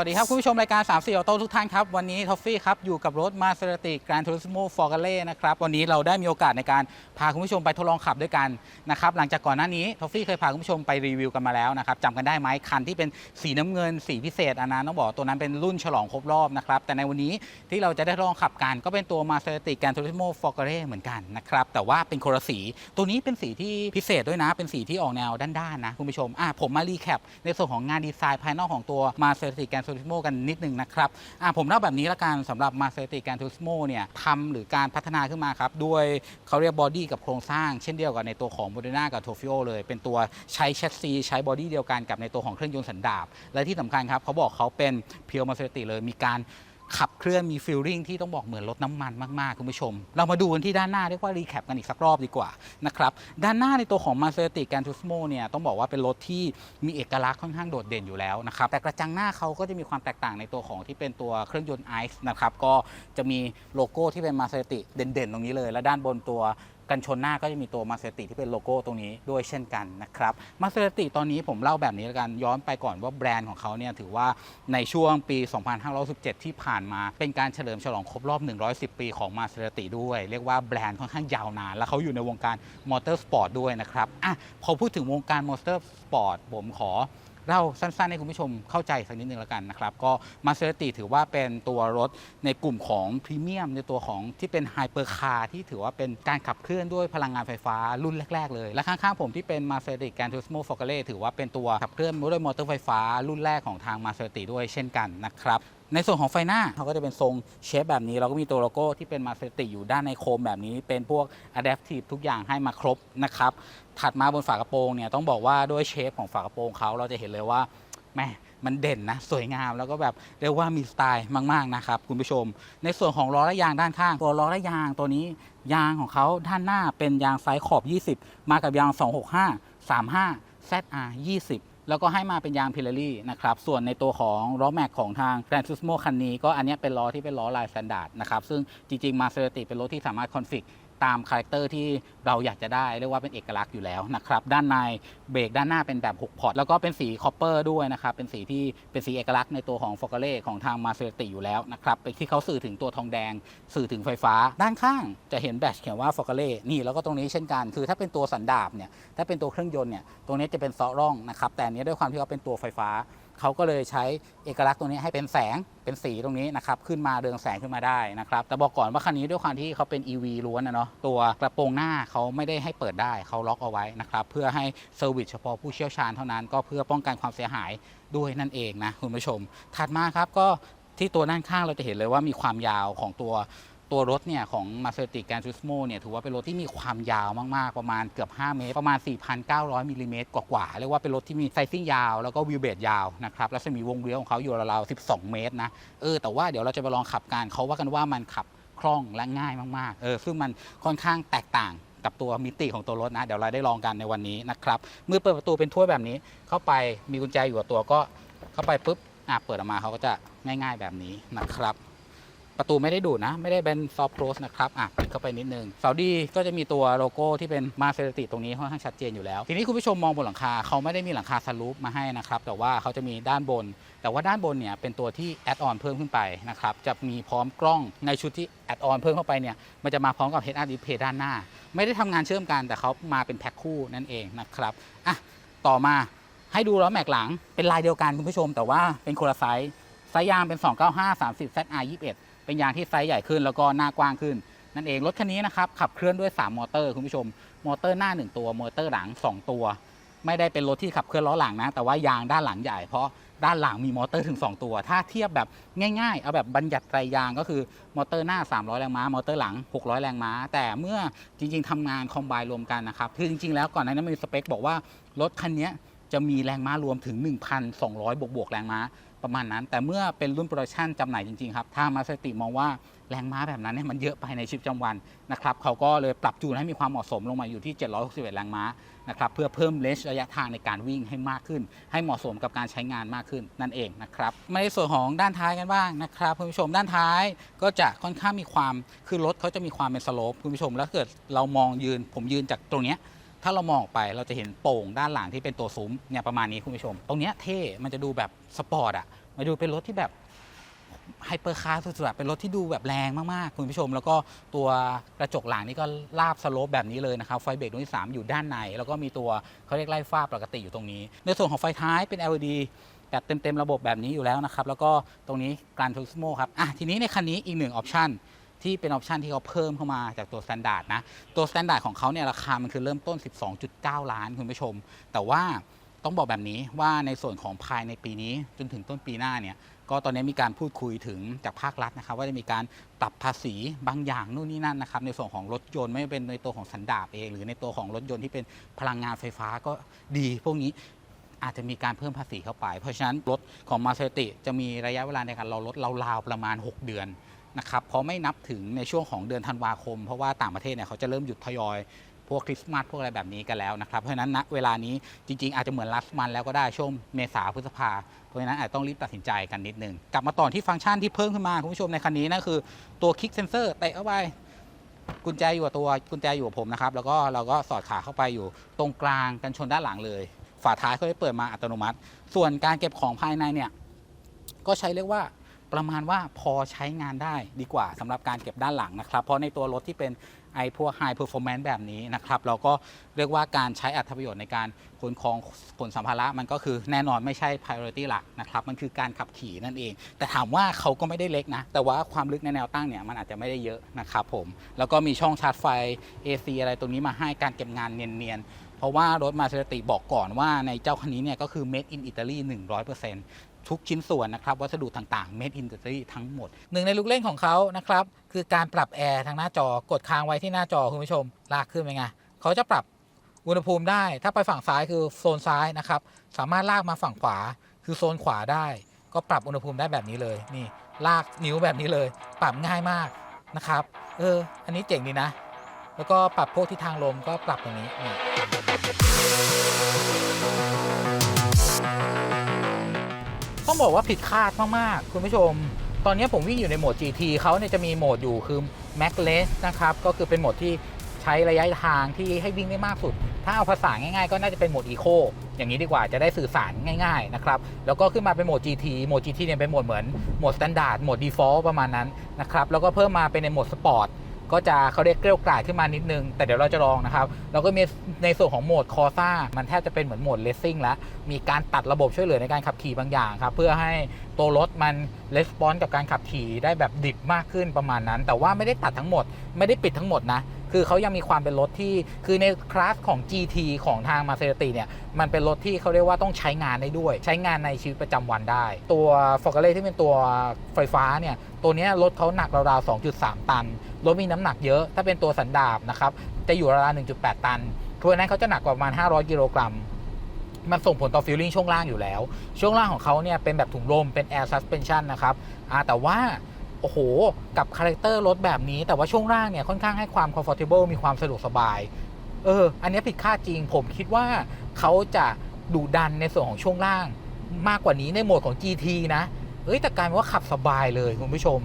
สวัสดีครับ คุณผู้ชมรายการ 3 4ออโต้ทุกท่านครับ วันนี้ทอฟฟี่ครับ อยู่กับรถ m a s e r a t i Gran Turismo f o r g a l e นะครับ วันนี้เราได้มีโอกาสในการพาคุณผู้ชมไปทดลองขับด้วยกันนะครับ หลังจากก่อนหน้านี้ทอฟฟี่เคยพาคุณผู้ชมไปรีวิวกันมาแล้วนะครับจำกันได้ไหมคันที่เป็นสีน้ำเงิน สีพิเศษอันนั้นต้องบอกตัวนั้นเป็นรุ่นฉลองครบรอบนะครับแต่ในวันนี้ที่เราจะได้ทดลองขับกันก็เป็นตัว m a s e r a t i Gran Turismo f o r g a l e เหมือนกันนะครับแต่ว่าเป็นคนละสีตัวนี้เป็นสีที่พิเศษด้วยนะ เป็นสีที่ออกแนวด้านๆนะคุณผู้ชมอะผมมารีแคปในส่วนของงานดีไซน์ภายนอกของตัว m a s e r a t i Gran Turismo กันทูริสโมกันนิดนึงนะครับอะผมเล่าแบบนี้ละกันสำหรับมาเซติการทูริสโมเนี่ยทำหรือการพัฒนาขึ้นมาครับด้วยเขาเรียกบอดี้กับโครงสร้าง เช่นเดียวกับในตัวของโมเดอร์นากับโทฟิโอเลยเป็นตัวใช้แชสซีใช้บอดี้เดียวกันกับในตัวของเครื่องยนต์สันดาปและที่สำคัญครับเขาบอกเขาเป็นเพียวมาเซติเลยมีการ ขับเคลื่อนมีฟิลลิ่งที่ต้องบอกเหมือนรถน้ำมันมากๆ คุณผู้ชม เรามาดูกันที่ด้านหน้าเรียกว่ารีแคปกันอีกสักรอบดีกว่านะครับด้านหน้าในตัวของ m a s e r a t i Gran Turismo เนี่ยต้องบอกว่าเป็นรถที่มีเอกลักษณ์ค่อนข้างโดดเด่นอยู่แล้วนะครับแต่กระจังหน้าเขาก็จะมีความแตกต่างในตัวของที่เป็นตัวเครื่องยนต์ไอซ์นะครับก็จะมีโลโก้ที่เป็น m a s e r a t i เด่นๆ ตรงนี้เลย และด้านบนตัว กันชนหน้าก็จะมีตัวมาเซติที่เป็นโลโก้ตรงนี้ด้วยเช่นกันนะครับมาเซติตอนนี้ผมเล่าแบบนี้แล้วกันย้อนไปก่อนว่าแบรนด์ของเขาเนี่ยถือว่าในช่วงปี 2517 ที่ผ่านมาเป็นการเฉลิมฉลองครบรอบ 110 ปีของมาเซติด้วย เรียกว่าแบรนด์ค่อนข้างยาวนาน แล้วเขาอยู่ในวงการมอเตอร์สปอร์ตด้วยนะครับอะพอพูดถึงวงการมอเตอร์สปอร์ตผมขอ เล่าสั้นๆ ให้คุณผู้ชมเข้าใจสักนิดนึงแล้วกันนะครับ ก็มาเซ r ติถือว่าเป็นตัวรถในกลุ่มของพรีเมียมในตัวของที่เป็นไฮเปอร์คาร์ที่ถือว่าเป็นการขับเคลื่อนด้วยพลังงานไฟฟ้ารุ่นแรก ๆ เลย และข้างๆผมที่เป็นมาเซ r ติแกนทูสโมฟอร์เกเล่ถือว่าเป็นตัวขับเคลื่อนด้วยมอเตอร์ไฟฟ้ารุ่นแรกของทางมาเซ r ติด้วยเช่นกันนะครับ ในส่วนของไฟหน้าเขาก็จะเป็นทรงเชฟแบบนี้ เราก็มีตัวโลโก้ที่เป็นมาเซติอยู่ด้านในโคมแบบนี้ เป็นพวก Adaptive ทุกอย่างให้มาครบนะครับ ถัดมาบนฝากระโปรงเนี่ยต้องบอกว่าด้วยเชฟของฝากระโปรงเขาเราจะเห็นเลยว่าแม่มันเด่นนะ สวยงามแล้วก็แบบเรียกว่ามีสไตล์มาก ๆ นะครับ คุณผู้ชม ในส่วนของล้อและยางด้านข้าง ตัวล้อและยางตัวนี้ ยางของเขาด้านหน้าเป็นยางไซส์ขอบ 20 มากับยาง 265 35 ZR 20 แล้วก็ให้มาเป็นยางพิลลรี่นะครับ ส่วนในตัวของล้อแม็กของทาง Gran Turismo คันนี้ก็อันนี้เป็นล้อที่เป็นล้อลายสแตนดาร์ดนะครับ ซึ่งจริงๆมาเซอร์ติเป็นรถที่สามารถคอนฟิก ตามคาแรคเตอร์ที่เราอยากจะได้เรียกว่าเป็นเอกลักษณ์อยู่แล้วนะครับด้านในเบรกด้านหน้าเป็นแบบ 6 พอร์ต แล้วก็เป็นสีคอปเปอร์ด้วยนะครับ เป็นสีที่เป็นสีเอกลักษณ์ในตัวของฟอร์เกเล่ของทางมาเซติอยู่แล้วนะครับเป็นที่เขาสื่อถึงตัวทองแดงสื่อถึงไฟฟ้า ด้านข้างจะเห็นแบตเขียนว่าฟอร์เกเล่นี่แล้วก็ตรงนี้เช่นกัน คือถ้าเป็นตัวสันดาปเนี่ยถ้าเป็นตัวเครื่องยนต์เนี่ยตรงนี้จะเป็นซอร่องนะครับแต่อันนี้ด้วยความที่เขาเป็นตัวไฟฟ้า เขาก็เลยใช้เอกลักษณ์ตรงนี้ให้เป็นแสงเป็นสีตรงนี้นะครับขึ้นมาเรืองแสงขึ้นมาได้นะครับแต่บอกก่อนว่าคันนี้ด้วยความที่เขาเป็น EV ล้วนนะเนาะตัวกระโปรงหน้าเขาไม่ได้ให้เปิดได้เขาล็อกเอาไว้นะครับเพื่อให้เซอร์วิสเฉพาะผู้เชี่ยวชาญเท่านั้น ก็เพื่อป้องกันความเสียหายด้วยนั่นเองนะคุณผู้ชม ถัดมาครับก็ที่ตัวด้านข้างเราจะเห็นเลยว่ามีความยาวของตัว ตัวรถเนี่ยของ m a s e r a t i Gran Turismo เนี่ยถือว่าเป็นรถที่มีความยาวมาก ๆ ประมาณเกือบ 5 เมตร ประมาณ 4,900มิลลิเมตรกว่าๆเรียกว่าเป็นรถที่มีไซซิ่งยาว แล้วก็วิวเบดยาวนะครับแล้วจะมีวงเลี้ยวของเขาอยู่ราวๆ12 เมตรนะเออแต่ว่าเดี๋ยวเราจะไปลองขับกันเขาว่ากันว่ามันขับคล่องและง่ายมากๆเออซึ่งมันค่อนข้างแตกต่างกับตัวมิติของตัวรถนะ เดี๋ยวเราได้ลองกันในวันนี้นะครับเมื่อเปิดประตูเป็นถ้วยแบบนี้เข้าไปมีกุญแจอยู่กับตัวก็เข้าไปปุ๊บอะเปิดออกมาเขาก็จะง่าย ๆแบบนี้นะครับ ประตูไม่ได้ดูดนะ ไม่ได้เป็นซอฟ t ์ l ค s สนะครับอะปิดเข้าไปนิดนึงเสาดีก็จะมีตัวโลโก้ที่เป็นมาเซ r ติตรงนี้ค่อนข้างชัดเจนอยู่แล้ว ทีนี้คุณผู้ชมมองบนหลังคาเขาไม่ได้มีหลังคาสลูปมาให้นะครับแต่ว่าเขาจะมีด้านบน แต่ว่าด้านบนเนี่ยเป็นตัวที่แอดออนเพิ่มขึ้นไปนะครับจะมีพร้อมกล้องในชุดที่แอดออนเพิ่มเข้าไปเนี่ยมันจะมาพร้อมกับ Head Up Display ด้านหน้า ไม่ได้ทำงานเชื่อมกันแต่เขามาเป็นแพ็คคู่นั่นเองนะครับอะต่อมาให้ดูล้อแม็กหลังเป็นลายเดียวกันคุณผู้ชม แต่ว่าเป็นคนละไซส์ไซส์ยางเป็น 295 30 ZR 21 เป็นยางที่ไซส์ใหญ่ขึ้นแล้วก็หน้ากว้างขึ้น นั่นเองรถคันนี้นะครับขับเคลื่อนด้วย 3 มอเตอร์คุณผู้ชม มอเตอร์หน้า 1 ตัว มอเตอร์หลัง 2 ตัว ไม่ได้เป็นรถที่ขับเคลื่อนล้อหลังนะ แต่ว่ายางด้านหลังใหญ่เพราะด้านหลังมีมอเตอร์ถึง 2 ตัว ถ้าเทียบแบบง่ายๆ เอาแบบบัญญัติไตรยางก็คือมอเตอร์หน้า 300 แรงม้า มอเตอร์หลัง 600 แรงม้า แต่เมื่อจริง ๆทำงานคอมไบรวมกันนะครับ คือจริง ๆ แล้วก่อนหน้านั้นมีสเปคบอกว่ารถคันนี้จะมีแรงม้ารวมถึง 1,200 บวกๆแรงม้า ประมาณนั้น แต่เมื่อเป็นรุ่นโปรดักชันจำหน่ายจริง ๆ ครับ ทางมาสติมองว่าแรงม้าแบบนั้นเนี่ยมันเยอะไปในชีวิตประจำวันนะครับเขาก็เลยปรับจูนให้มีความเหมาะสมลงมาอยู่ที่ 761 แรงม้านะครับเพื่อเพิ่มเลนส์ระยะทางในการวิ่งให้มากขึ้น ให้เหมาะสมกับการใช้งานมากขึ้นนั่นเองนะครับมาในส่วนของด้านท้ายกันบ้างนะครับคุณผู้ชมด้านท้ายก็จะค่อนข้างมีความคือรถเขาจะมีความเป็นสโลปคุณผู้ชมแล้วเกิดเรามองยืนผมยืนจากตรงเนี้ย ถ้าเรามองออกไปเราจะเห็นโป่งด้านหลังที่เป็นตัวซุ้มเนี่ยประมาณนี้คุณผู้ชม ตรงเนี้ยเท่มันจะดูแบบสปอร์ตอะมาดูเป็นรถที่แบบไฮเปอร์คาร์สุดๆเป็นรถที่ดูแบบแรงมากๆ คุณผู้ชม แล้วก็ตัวกระจกหลังนี่ก็ลาบสโลปแบบนี้เลยนะครับ ไฟเบรกดวงที่3อยู่ด้านใน แล้วก็มีตัวเขาเรียกไล่ฟ้าปกติอยู่ตรงนี้ ในส่วนของไฟท้ายเป็น LED แบบเต็มๆ ระบบแบบนี้อยู่แล้วนะครับ แล้วก็ตรงนี้กานทูสโมครับอะทีนี้ในคันนี้อีกหนึ่งออปชั่น ที่เป็นออปชันที่เขาเพิ่มเข้ามาจากตัวสแตนดาร์ดนะตัวสแตนดาร์ดของเขาเนี่ยราคามันคือเริ่มต้น 12.9 ล้านคุณผู้ชม แต่ว่าต้องบอกแบบนี้ว่าในส่วนของภายในปีนี้จนถึงต้นปีหน้าเนี่ยก็ตอนนี้มีการพูดคุยถึงจากภาครัฐนะครับ ว่าจะมีการปรับภาษีบางอย่างนู่นนี่นั่นนะครับ ในส่วนของรถยนต์ไม่ว่าเป็นในตัวของสันดาปเอง หรือในตัวของรถยนต์ที่เป็นพลังงานไฟฟ้าก็ดี พวกนี้อาจจะมีการเพิ่มภาษีเข้าไป เพราะฉะนั้นรถของมาเซติจะมีระยะเวลาในการรอรถราวๆประมาณ 6 เดือน นะครับเพราะไม่นับถึงในช่วงของเดือนธันวาคม เพราะว่าต่างประเทศเนี่ยเขาจะเริ่มหยุดทยอยพวกคริสต์มาสพวกอะไรแบบนี้กันแล้วนะครับเพราะฉะนั้นณเวลานี้จริง ๆ อาจจะเหมือนลัสมันแล้วก็ได้ช่วงเมษาพฤษภาเพราะฉะนั้นอาจต้องรีบตัดสินใจกันนิดนึง กลับมาต่อที่ฟังก์ชันที่เพิ่มขึ้นมาคุณผู้ชมในคันนี้นั่นคือตัวคลิกเซนเซอร์เตะเข้าไปกุญแจอยู่กับตัวกุญแจอยู่กับผมนะครับแล้วก็เราก็สอดขาเข้าไปอยู่ตรงกลางกันชนด้านหลังเลย ฝาท้ายเขาได้เปิดมาอัตโนมัติ ส่วนการเก็บของภายในเนี่ยก็ใช้เรียกว่า ประมาณว่าพอใช้งานได้ดีกว่าสำหรับการเก็บด้านหลังนะครับ เพราะในตัวรถที่เป็นไอพวก High Performance แบบนี้นะครับ เราก็เรียกว่าการใช้อัตประโยชน์ในการขนของขนสัมภาระมันก็คือแน่นอนไม่ใช่ priority หลักนะครับ มันคือการขับขี่นั่นเอง แต่ถามว่าเขาก็ไม่ได้เล็กนะ แต่ว่าความลึกในแนวตั้งเนี่ยมันอาจจะไม่ได้เยอะนะครับผม แล้วก็มีช่องชาร์จไฟ AC อะไรตรงนี้มาให้การเก็บงานเนียนๆเพราะว่ารถมาเซราติบอกก่อนว่าในเจ้าคันนี้เนี่ยก็คือ made in Italy 100% ทุกชิ้นส่วนนะครับ วัสดุต่างๆ made in Italy ทั้งหมด หนึ่งในลูกเล่นของเขานะครับ คือการปรับแอร์ทางหน้าจอกดค้างไว้ที่หน้าจอคุณผู้ชม ลากขึ้นไปไงเขาจะปรับอุณหภูมิได้ ถ้าไปฝั่งซ้ายคือโซนซ้ายนะครับ สามารถลากมาฝั่งขวา คือโซนขวาได้ ก็ปรับอุณหภูมิได้แบบนี้เลย นี่ ลากนิ้วแบบนี้เลย ปรับง่ายมากนะครับ เออ อันนี้เจ๋งดีนะ แล้วก็ปรับพวกที่ทางลมก็ปรับตรงนี้นี่ ต้องบอกว่าผิดคาดมาก ๆ คุณผู้ชม ตอนนี้ผมวิ่งอยู่ในโหมด GT เขาเนี่ยจะมีโหมดอยู่คือ Max l e s นะครับ ก็คือเป็นโหมดที่ใช้ระยะทางที่ให้วิ่งได้มากสุด ถ้าเอาภาษาง่ายๆ ก็น่าจะเป็นโหมด Eco อย่างนี้ดีกว่าจะได้สื่อสารง่ายๆ นะครับ แล้วก็ขึ้นมาเป็นโหมด GT โหมด GT เนี่ยเป็นโหมดเหมือนโหมด Standard โหมด Default ประมาณนั้นนะครับ แล้วก็เพิ่มมาเป็นในโหมด Sport ก็จะเขาเรียกเกลียวกราดขึ้นมานิดนึง แต่เดี๋ยวเราจะลองนะครับแล้วก็มีในส่วนของโหมดคอซ่ามันแทบจะเป็นเหมือนโหมดเลสซิ่งแล้ว มีการตัดระบบช่วยเหลือในการขับขี่บางอย่างครับ เพื่อให้ตัวรถมันレスปอนกับการขับขี่ได้แบบดิบมากขึ้นประมาณนั้น แต่ว่าไม่ได้ตัดทั้งหมด ไม่ได้ปิดทั้งหมดนะคือเขายังมีความเป็นรถที่คือในคลาสของ GT ของทางมาเซ r ติเนี่ย มันเป็นรถที่เขาเรียกว่าต้องใช้งานได้ด้วย ใช้งานในชีวิตประจำวันได้ ตัวฟอร์กเล่ที่เป็นตัวไฟฟ้าเนี่ย ตัวเนี้ยรถเขาหนักราวๆ 2.3 ตัน รถมีน้ำหนักเยอะ ถ้าเป็นตัวสันดาบนะครับจะอยู่ราวๆ1.8 ตันทัวนั้นเขาจะหนักกว่าประมาณ 500 กิโลกรัมมันส่งผลต่อฟิลลิ่งช่วงล่างอยู่แล้ว ช่วงล่างของเขาเนี่ยเป็นแบบถุงลมเป็น Air Suspension นะครับแต่ว่าโอ้โห กับคาแรคเตอร์รถแบบนี้ แต่ว่าช่วงล่างเนี่ยค่อนข้างให้ความ comfortable มีความสะดวกสบาย เออ อันนี้ผิดคาดจริง ผมคิดว่าเขาจะดุดันในส่วนของช่วงล่าง มากกว่านี้ในโหมดของ GT นะ เอ้ยแต่กลายเป็นว่าขับสบายเลยคุณผู้ชม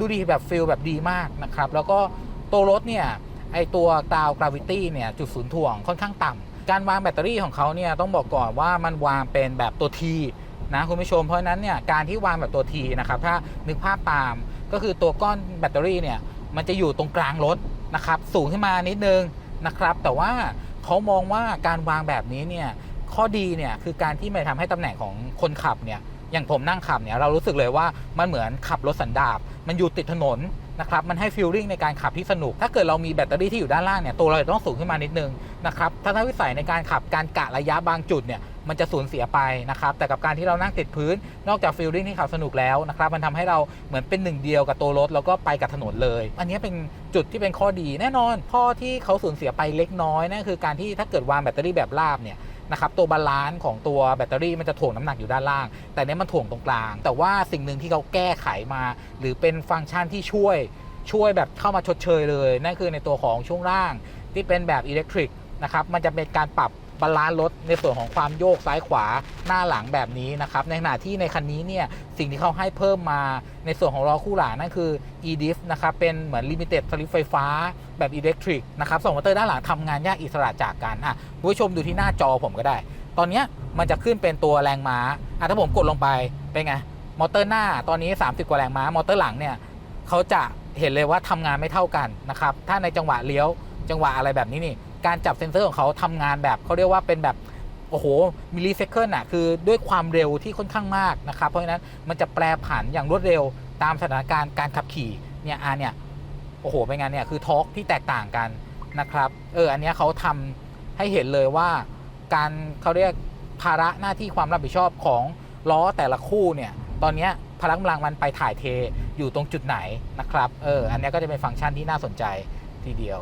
ดูดีแบบฟิลแบบดีมากนะครับ แล้วก็ตัวรถเนี่ยไอตัวกราวกราวิตี้เนี่ยจุดศูนย์ถ่วงค่อนข้างต่ำการวางแบตเตอรี่ของเขาเนี่ยต้องบอกก่อนว่ามันวางเป็นแบบตัว T นะคุณผู้ชมเพราะนั้นเนี่ยการที่วางแบบตัว T นะครับถ้านึกภาพตามก็คือตัวก้อนแบตเตอรี่เนี่ยมันจะอยู่ตรงกลางรถนะครับสูงขึ้นมานิดนึงนะครับ แต่ว่าเขามองว่าการวางแบบนี้เนี่ยข้อดีเนี่ยคือการที่มันทำให้ตำแหน่งของคนขับเนี่ย อย่างผมนั่งขับเนี่ยเรารู้สึกเลยว่ามันเหมือนขับรถสันดาบมันอยู่ติดถนนนะครับมันให้ฟีลลิ่งในการขับที่สนุก ถ้าเกิดเรามีแบตเตอรี่ที่อยู่ด้านล่างเนี่ยตัวเราจะต้องสูงขึ้นมานิดนึงนะครับทัศนวิสัยในการขับการกะระยะบางจุดเนี่ยมันจะสูญเสียไปนะครับแต่กับการที่เรานั่งติดพื้น นอกจากฟีลลิ่งที่ขับสนุกแล้วนะครับมันทำให้เราเหมือนเป็นหนึ่งเดียวกับตัวรถแล้วก็ไปกับถนนเลย อันนี้เป็นจุดที่เป็นข้อดีแน่นอนข้อที่เขาสูญเสียไปเล็กน้อยนั่นคือการที่ถ้าเกิดวางแบตเตอรี่แบบราบเนี่ย นะครับตัวบาลานซ์ของตัวแบตเตอรี่มันจะถ่วงน้ำหนักอยู่ด้านล่าง แต่เนี้ยมันถ่วงตรงกลาง แต่ว่าสิ่งหนึ่งที่เขาแก้ไขมา หรือเป็นฟังก์ชันที่ช่วยช่วยแบบเข้ามาชดเชยเลย นั่นคือในตัวของช่วงล่างที่เป็นแบบอิเล็กทริกนะครับมันจะเป็นการปรับ บาลานซ์รถในส่วนของความโยกซ้ายขวาหน้าหลังแบบนี้นะครับ ในขณะที่ในคันนี้เนี่ยสิ่งที่เขาให้เพิ่มมาในส่วนของล้อคู่หลังนั่นคือ e-diff นะครับเป็นเหมือน limited สลิปไฟฟ้าแบบอิเล็กทริกนะครับสองมอเตอร์ด้านหลังทำงานแยกอิสระจากกันอะผู้ชมดูที่หน้าจอผมก็ได้ ตอนนี้มันจะขึ้นเป็นตัวแรงม้าอะถ้าผมกดลงไปเป็นไงมอเตอร์หน้าตอนนี้ 30 กว่าแรงม้ามอเตอร์หลังเนี่ยเขาจะเห็นเลยว่าทำงานไม่เท่ากันนะครับถ้าในจังหวะเลี้ยวจังหวะอะไรแบบนี้นี่ การจับเซ็นเซอร์ของเขาทำงานแบบเขาเรียกว่าเป็นแบบโอ้โหมิลลิเซคันอะคือด้วยความเร็วที่ค่อนข้างมากนะครับ เพราะฉะนั้นมันจะแปรผันอย่างรวดเร็วตามสถานการณ์การขับขี่เนี่ยอาเนี่ยโอ้โหเป็นไงเนี่ยคือทอร์กที่แตกต่างกันนะครับเอออันนี้เขาทำให้เห็นเลยว่าการเขาเรียกภาระหน้าที่ความรับผิดชอบของล้อแต่ละคู่เนี่ยตอนนี้พลังกำลังมันไปถ่ายเทอยู่ตรงจุดไหนนะครับเอออันนี้ก็จะเป็นฟังก์ชันที่น่าสนใจทีเดียว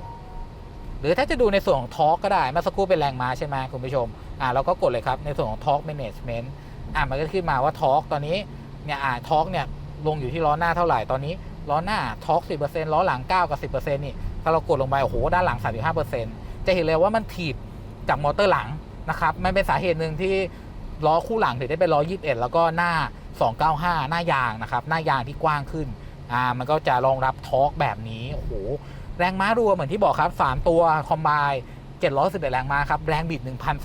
หรือถ้าจะดูในส่วนของทอร์กก็ได้เมื่อสักครู่เป็นแรงม้าใช่ไหมคุณผู้ชมอ่าเราก็กดเลยครับในส่วนของทอร์กแมネจเมนต์อ่ามันก็ขึ้นมาว่าทอร์กตอนนี้เนี่ยอ่าทอร์กเนี่ยลงอยู่ที่ล้อหน้าเท่าไหร่ตอนนี้ล้อหน้าทอร์กสิบเปอร์เซ็นต์ล้อหลัง9กับ10%นี่ถ้าเรากดลงไปโอ้โหด้านหลัง35%จะเห็นเลยว่ามันถีบจากมอเตอร์หลังนะครับมันเป็นสาเหตุหนึ่งที่ล้อคู่หลังถึงได้เป็นล้อ21แล้วก็หน้า295หน้ายางนะครับหน้ายางที่กว้างขึ้นอ่ามันก็จะรองรับทอร์กแบบนี้โอ้โห แรงม้ารวมเหมือนที่บอกครับ 3 ตัวคอมไบ711แรงม้าครับ แรงบิด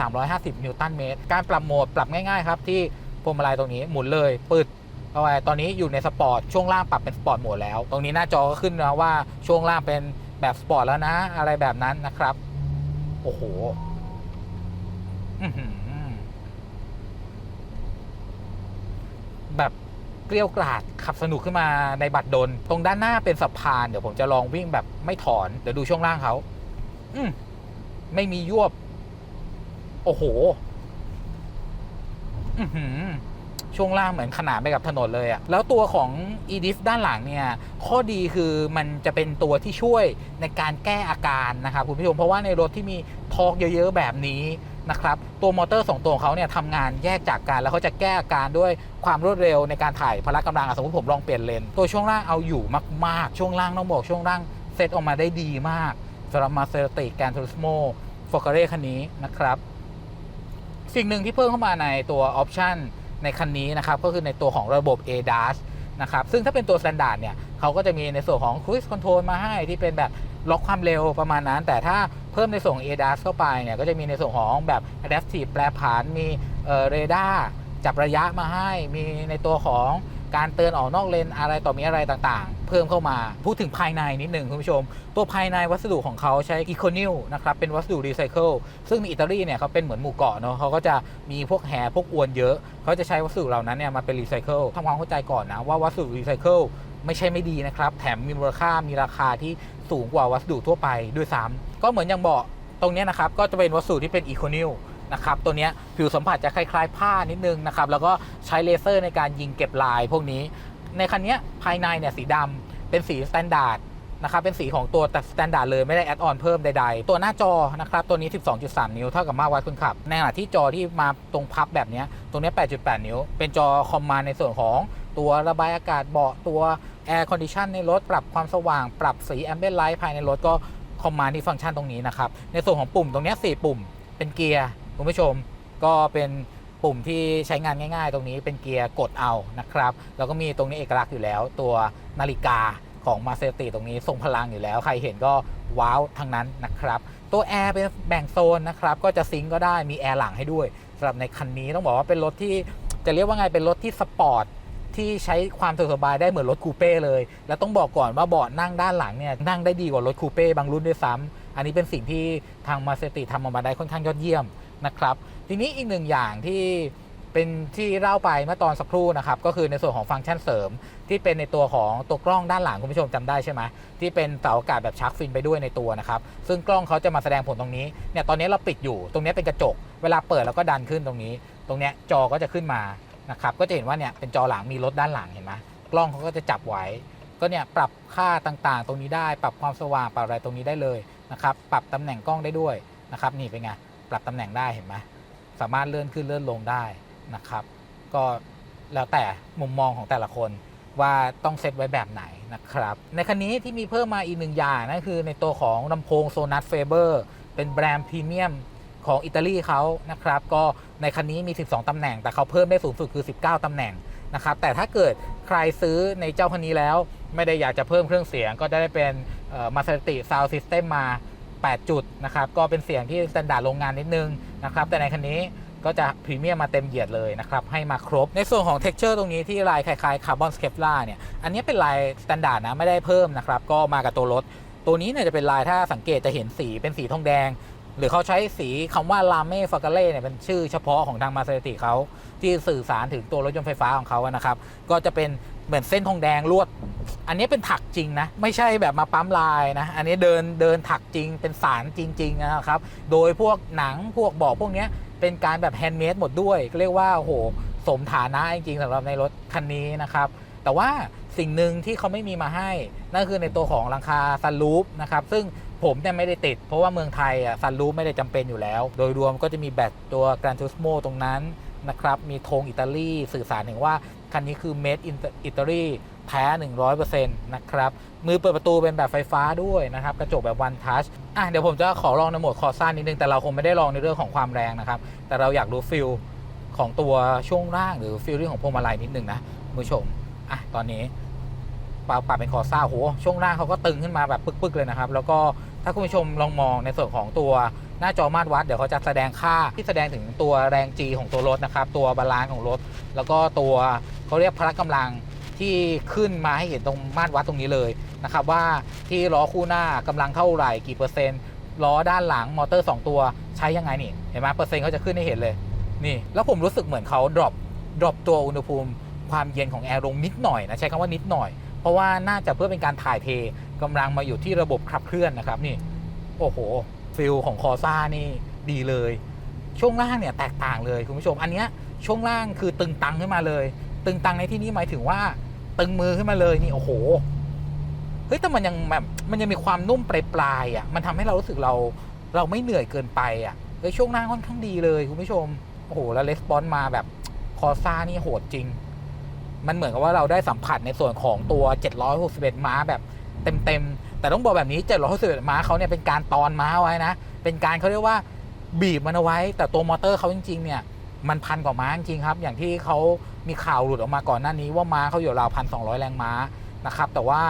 1,350 นิวตันเมตร การปรับโหมดปรับง่ายๆครับ ที่พวงมาลัยตรงนี้หมุนเลยปึดเอาไว้ตอนนี้อยู่ในสปอร์ตช่วงล่างปรับเป็นสปอร์ตโหมดแล้ว ตรงนี้หน้าจอก็ขึ้นนะว่าช่วงล่างเป็นแบบสปอร์ตแล้วนะ อะไรแบบนั้นนะครับ โอ้โหแบบ กลียวกราด ขับสนุกขึ้นมาในบัตรดลตรงด้านหน้าเป็นสะพาน เดี๋ยวผมจะลองวิ่งแบบไม่ถอน เดี๋ยวดูช่วงล่างเขา อืมไม่มียวบ โอ้โห อือช่วงล่างเหมือนขนานไปกับถนนเลยอะแล้วตัวของ e d i f ด้านหลังเนี่ย ข้อดีคือมันจะเป็นตัวที่ช่วยในการแก้อาการนะครับคุณผู้ชม เพราะว่าในรถที่มีทอร์กเยอะๆแบบนี้ นะครับตัวมอเตอร์สองตัวของเขาเนี่ยทำงานแยกจากกัน แล้วเขาจะแก้อาการด้วยความรวดเร็วในการถ่ายพละกำลังสมมติผมลองเปลี่ยนเลนตัวช่วงล่างเอาอยู่มากๆ ช่วงล่างต้องบอกช่วงล่างเซตออกมาได้ดีมากสำหรับมาเซราติแกนทูริสโมฟอร์เรคันนี้นะครับ สิ่งหนึ่งที่เพิ่มเข้ามาในตัวออปชันในคันนี้นะครับ ก็คือในตัวของระบบ ADAS นะครับซึ่งถ้าเป็นตัว Standard เนี่ยเขาก็จะมีในส่วนของ Cruise Control มาให้ที่เป็นแบบ ล็อกความเร็วประมาณนั้น แต่ถ้าเพิ่มในส่วนของ ADAS เข้าไปเนี่ยก็จะมีในส่วนของแบบ Adaptive แปรผันมีเรดาร์จับระยะมาให้มีในตัวของการเตือนออกนอกเลนอะไรต่อมีอะไรต่างๆ เพิ่มเข้ามาพูดถึงภายในนิดหนึ่งคุณผู้ชม ตัวภายในวัสดุของเขาใช้ e c o n i l นะครับเป็นวัสดุรีไซเคิลซึ่งในอิตาลีเนี่ยเขาเป็นเหมือนหมู่เกาะเนาะเขาก็จะมีพวกแหพวกอวนเยอะ เขาจะใช้วัสดุเหล่านั้นเนี่ยมาเป็นรีไซเคิลทำความเข้าใจก่อนนะว่าวัสดุรีไซเคิล ไม่ใช่ไม่ดีนะครับ แถมมีมูลค่ามีราคาที่สูงกว่าวัสดุทั่วไปด้วยซ้ำก็เหมือนอย่างเบาะตรงนี้นะครับก็จะเป็นวัสดุที่เป็น e c o n i l นะครับตัวนี้ผิวสัมผัสจะคล้าย ๆ ผ้านิดนึงนะครับแล้วก็ใช้เลเซอร์ในการยิงเก็บลายพวกนี้ ในคันนี้ภายในเนี่ยสีดำเป็นสีสแตนดาร์ดนะครับเป็นสีของตัวแต่สแตนดาร์ดเลยไม่ได้แอดออนเพิ่มใดๆ ตัวหน้าจอนะครับตัวนี้ 12.3 นิ้วเท่ากับมาวัดคุณขับ ในขณะที่จอที่มาตรงพับแบบนี้ตรงนี้ 8.8 นิ้ว เป็นจอคอมมานในส่วนของตัวระบายอากาศเบาะตัว แอร์คอนดิชันในรถปรับความสว่างปรับสีแอมเบ t ไลท์ภายในรถก็คอมมานด์ที่ฟังก์ชันตรงนี้นะครับ ในส่วนของปุ่มตรงนี้4ปุ่มเป็นเกียร์คุณผู้ชมก็เป็นปุ่มที่ใช้งานง่ายๆ ตรงนี้เป็นเกียร์กดเอานะครับแล้วก็มีตรงนี้เอกลักษณ์อยู่แล้ว ตัวนาฬิกาของมาเซติตรงนี้ทรงพลังอยู่แล้ว ใครเห็นก็ว้าวทั้งนั้นนะครับ ตัวแอร์เป็นแบ่งโซนนะครับก็จะซิงก์ก็ได้มีแอร์หลังให้ด้วยสำหรับในคันนี้ต้องบอกว่าเป็นรถที่จะเรียกว่าไงเป็นรถที่สปอร์ต ที่ใช้ความสะดวกสบายได้เหมือนรถคูเป้เลย แล้วต้องบอกก่อนว่าเบาะนั่งด้านหลังเนี่ยนั่งได้ดีกว่ารถคูเป้บางรุ่นด้วยซ้ำอันนี้เป็นสิ่งที่ทางมาเซติทำออกมาได้ค่อนข้างยอดเยี่ยมนะครับทีนี้อีกหนึ่งอย่างที่เป็นที่เล่าไปเมื่อตอนสักครู่นะครับ ก็คือในส่วนของฟังก์ชันเสริม ที่เป็นในตัวของตัวกล้องด้านหลังคุณผู้ชมจำได้ใช่ไหมที่เป็นเสาอากาศแบบชาร์กฟินไปด้วยในตัวนะครับ ซึ่งกล้องเขาจะมาแสดงผลตรงนี้เนี่ยตอนนี้เราปิดอยู่ ตรงนี้เป็นกระจก เวลาเปิดแล้วก็ดันขึ้นตรงนี้ ตรงนี้จอก็จะขึ้นมา นะครับก็จะเห็นว่าเนี่ยเป็นจอหลังมีรถด้านหลังเห็นไหมกล้องเขาก็จะจับไว้ก็เนี่ยปรับค่าต่างๆ ตรงนี้ได้ ปรับความสว่างปรับอะไรตรงนี้ได้เลยนะครับปรับตำแหน่งกล้องได้ด้วยนะครับนี่เป็นไงปรับตำแหน่งได้เห็นไหมสามารถเลื่อนขึ้นเลื่อนลงได้นะครับก็แล้วแต่มุมมองของแต่ละคนว่าต้องเซตไว้แบบไหนนะครับ ในคันนี้ที่มีเพิ่มมาอีกหนึ่งอย่างนั่นคือในตัวของลำโพงโซนัสเฟเบอร์เป็นแบรนด์พรีเมียม ของอิตาลีเขานะครับ ก็ในคันนี้มี 12 ตำแหน่ง แต่เขาเพิ่มได้สูงสุดคือ 19 ตำแหน่งนะครับ แต่ถ้าเกิดใครซื้อในเจ้าคันนี้แล้ว ไม่ได้อยากจะเพิ่มเครื่องเสียง ก็จะได้เป็นมาสเตติซาวด์ซิสเต็มมา 8 จุดนะครับ ก็เป็นเสียงที่สแตนดาร์ดโรงงานนิดนึงนะครับ แต่ในคันนี้ก็จะพรีเมียมมาเต็มเหยียดเลยนะครับ ให้มาครบในส่วนของ t e x t อร์ตรงนี้ที่ลายคล้ายๆคาร์บอนสเคปลาเนี่ย อันนี้เป็นลายสแตนดาร์ดนะไม่ได้เพิ่มนะครับ ก็มากับตัวรถ ตัวนี้เนี่ยจะเป็นลายถ้าสังเกตจะเห็นสีเป็นสีทองแดง หรือเขาใช้สีคำว่าลาเม่ฟากาเล่เนี่ยเป็นชื่อเฉพาะของทางมาเซติเขาที่สื่อสารถึงตัวรถยนต์ไฟฟ้าของเขาอะนะครับ ก็จะเป็นเหมือนเส้นทองแดงลวด อันนี้เป็นถักจริงนะ ไม่ใช่แบบมาปั๊มลายนะ อันนี้เดินเดินถักจริงเป็นสารจริง ๆ นะครับ โดยพวกหนังพวกเบอกพวกเนี้ยเป็นการแบบแฮนด์เมดหมดด้วย เรียกว่าโอ้โหสมฐานะจริงๆสำหรับในรถคันนี้นะครับ แต่ว่าสิ่งหนึ่งที่เขาไม่มีมาให้ นั่นคือในตัวของหลังคาซันรูฟนะครับ ซึ่ง ผมเนี่ยไม่ได้ติด เพราะว่าเมืองไทยอะซันรูฟไม่ได้จำเป็นอยู่แล้ว โดยรวมก็จะมีแบตตัว Gran Turismo ตรงนั้นนะครับ มีธงอิตาลีสื่อสารถึงว่า คันนี้คือ made in Italy แท้ 100%นะครับ มือเปิดประตูเป็นแบบไฟฟ้าด้วยนะครับ กระจกแบบ one touch อะเดี๋ยวผมจะขอลองในโหมดคอร์ซ่านิดนึง แต่เราคงไม่ได้ลองในเรื่องของความแรงนะครับ แต่เราอยากรู้ฟิลของตัวช่วงล่างหรือฟิลลิ่งของพวงมาลัยนิดนึงนะคุณผู้ชมอะตอนนี้ปรับปรับเป็นคอซ่าโหช่วงล่างเขาก็ตึงขึ้นมาแบบปึกๆเลยนะครับ แล้วก็ ถ้าคุณผู้ชมลองมองในส่วนของตัวหน้าจอมาตรวัดเดี๋ยวเขาจะแสดงค่าที่แสดงถึงตัวแรง G ของตัวรถนะครับ ตัวบาลานซ์ของรถ แล้วก็ตัวเขาเรียกพละกำลังที่ขึ้นมาให้เห็นตรงมาตรวัดตรงนี้เลยนะครับว่าที่ล้อคู่หน้ากำลังเท่าไหร่กี่เปอร์เซ็นต์ล้อด้านหลังมอเตอร์ 2 ตัวใช้ยังไงนี่เห็นไหมเปอร์เซ็นต์เขาจะขึ้นให้เห็นเลยนี่แล้วผมรู้สึกเหมือนเขา drop drop ตัวอุณหภูมิความเย็นของแอร์ลงนิดหน่อยนะใช้คำว่านิดหน่อย เพราะว่าน่าจะเพื่อเป็นการถ่ายเท กำลังมาอยู่ที่ระบบขับเคลื่อนนะครับนี่โอ้โหฟิลของคอซ่านี่ดีเลย ช่วงล่างเนี่ยแตกต่างเลยคุณผู้ชมอันเนี้ยช่วงล่างคือตึงตังขึ้นมาเลย ตึงตังในที่นี้หมายถึงว่าตึงมือขึ้นมาเลยนี่โอ้โหเฮ้ยแต่มันยังแบบมันยังมีความนุ่มปลายปลายอะมันทำให้เรารู้สึกเราเราไม่เหนื่อยเกินไปอะเฮ้ยช่วงล่างค่อนข้างดีเลยคุณผู้ชมโอ้โหแล้วレスปอนมาแบบคอซ่านี่โหดจริง มันเหมือนกับว่าเราได้สัมผัสในส่วนของตัว 761 ม้าแบบ เต็มๆ แต่ต้องบอกแบบนี้761ม้าเขาเนี่ยเป็นการตอนม้าไว้นะ เป็นการเขาเรียกว่าบีบมันเอาไว้ แต่ตัวมอเตอร์เขาจริงๆเนี่ยมันพันกว่าม้าจริงครับ อย่างที่เขามีข่าวหลุดออกมาก่อนหน้านี้ว่าม้าเขาอยู่ราวพันสองแรงม้านะครับ แต่ว่า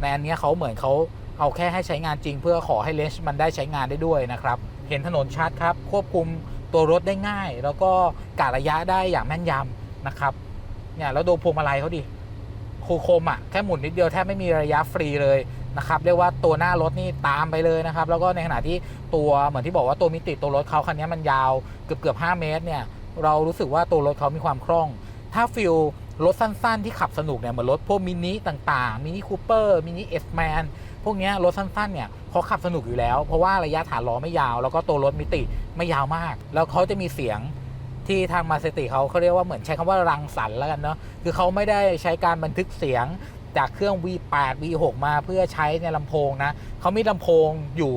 ในอันนี้เขาเหมือนเขาเอาแค่ให้ใช้งานจริง เพื่อขอให้เลนส์มันได้ใช้งานได้ด้วยนะครับ เห็นถนนชัดครับ ควบคุมตัวรถได้ง่าย แล้วก็กะระยะได้อย่างแม่นยำนะครับ เนี่ยแล้วดูพวงมาลัยเขาดิ คโคมอะแค่หมุนนิดเดียวแทบไม่มีระยะฟรีเลยนะครับเรียกว่าตัวหน้ารถนี่ตามไปเลยนะครับแล้วก็ในขณะที่ตัวเหมือนที่บอกว่าตัวมิติตัวรถเขาคันนี้มันยาวเกือบเกือบ5เมตรเนี่ยเรารู้สึกว่าตัวรถเขามีความคล่อง ถ้าฟิลรถสั้นๆ ที่ขับสนุกเนี่ยเหมือนรถพวกมินิต่างๆมินิคูเปอร์มินิเอสแมนพวกเนี้ยรถสั้นๆเนี่ยเขาขับสนุกอยู่แล้ว เพราะว่าระยะฐานล้อไม่ยาว แล้วก็ตัวรถมิติไม่ยาวมาก แล้วเขาจะมีเสียง ที่ทางมาเซติเขาเขาเรียกว่าเหมือนใช้คำว่ารังสรรค์แล้วกันเนาะคือเขาไม่ได้ใช้การบันทึกเสียงจากเครื่อง V8 V6 มาเพื่อใช้ในลำโพงนะเขามีลำโพงอยู่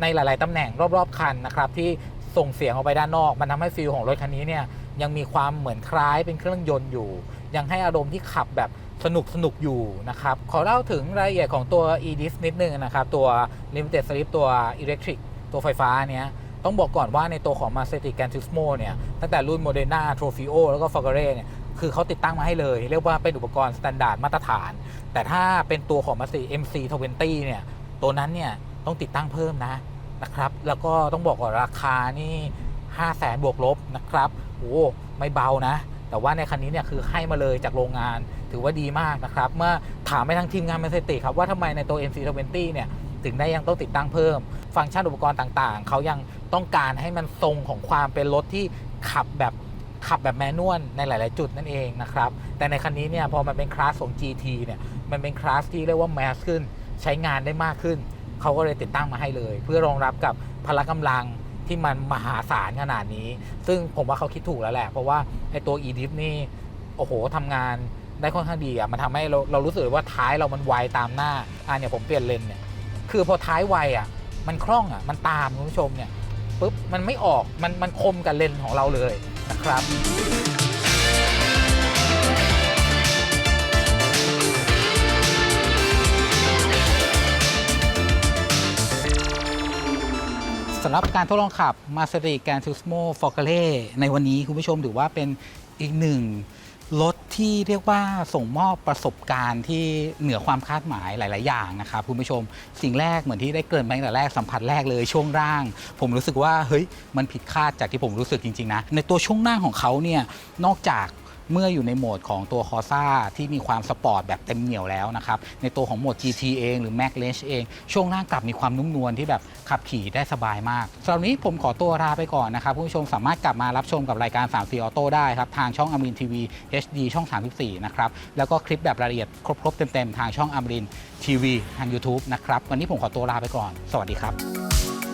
ในหลาย ๆตำแหน่งรอบ ๆ คันนะครับที่ส่งเสียงออกไปด้านนอก มันทำให้ฟีลของรถคันนี้เนี่ยยังมีความเหมือนคล้ายเป็นเครื่องยนต์อยู่ ยังให้อารมณ์ที่ขับแบบสนุกสนุกอยู่นะครับ ขอเล่าถึงรายละเอียดของตัว e d i s นิดนึงนะครับ ตัว limited slip ตัว electric ตัวไฟฟ้าเนี้ย ต้องบอกก่อนว่าในตัวของ m a s e t i Gran Turismo เนี่ยตั้งแต่รุ่น Modena Trofeo แล้วก็ f a g a r e เนี่ยคือเขาติดตั้งมาให้เลย เรียกว่าเป็นอุปกรณ์สแตนดาร์ดมาตรฐาน แต่ถ้าเป็นตัวของ m a s e t i MC20 เนี่ยตัวนั้นเนี่ยต้องติดตั้งเพิ่มนะนะครับแล้วก็ต้องบอกก่อนราคานี่5 0 0แสนบวกลบนะครับโอ้ไม่เบานะ แต่ว่าในคันนี้เนี่ยคือให้มาเลยจากโรงงานถือว่าดีมากนะครับ เมื่อถามไปทางทีมงานมาเซติครับว่าทำไมในตัว MC20 เนี่ยถึงได้ยังต้องติดตั้งเพิ่ม ฟังก์ชันอุปกรณ์ต่างๆ เขายัง ต้องการให้มันทรงของความเป็นรถที่ขับแบบขับแบบแมนนวลในหลาย ๆ จุดนั่นเองนะครับ แต่ในคันนี้เนี่ยพอมันเป็นคลาสของ GT เนี่ยมันเป็นคลาสที่เรียกว่าแมสขึ้น ใช้งานได้มากขึ้น เขาก็เลยติดตั้งมาให้เลย เพื่อรองรับกับพละกำลังที่มันมหาศาลขนาดนี้ ซึ่งผมว่าเขาคิดถูกแล้วแหละ เพราะว่าไอตัว e d i f นี่ โอ้โหทำงานได้ค่อนข้างดีอะ มันทำให้เราเรารู้สึกว่าท้ายเรามันไวตามหน้า อ่าเนี่ยผมเปลี่ยนเลนเนี่ย คือพอท้ายไวอะ มันคล่องอะ มันตามคุณผู้ชมเนี่ย ปุ๊บมันไม่ออกมันมันคมกับเลนของเราเลยนะครับสำหรับการทดลองขับ m a s e r i Gran Turismo f o r c a l e ในวันนี้คุณผู้ชมถือว่าเป็นอีกหนึ่ง ที่เรียกว่าส่งมอบประสบการณ์ที่เหนือความคาดหมายหลาย ๆ อย่างนะครับคุณผู้ชม สิ่งแรกเหมือนที่ได้เกริ่นไปตั้งแต่แรกสัมผัสแรกเลยช่วงร่าง ผมรู้สึกว่าเฮ้ยมันผิดคาดจากที่ผมรู้สึกจริง ๆ นะ ในตัวช่วงล่างของเขาเนี่ยนอกจาก เมื่ออยู่ในโหมดของตัวคอซ่าที่มีความสปอร์ตแบบเต็มเหนียวแล้วนะครับในตัวของโหมด GT เองหรือ Max Range เอง ช่วงล่างกลับมีความนุ่มนวลที่แบบขับขี่ได้สบายมากสำหรับนี้ผมขอตัวลาไปก่อนนะครับผู้ชมสามารถกลับมารับชมกับรายการ 3 4 Auto ได้ครับ ทางช่องอมรินทีวี HD ช่อง 34 นะครับ แล้วก็คลิปแบบรายละเอียดครบ ๆ เต็ม ๆ ทางช่องอมรินทีวีทาง YouTube นะครับ วันนี้ผมขอตัวลาไปก่อน สวัสดีครับ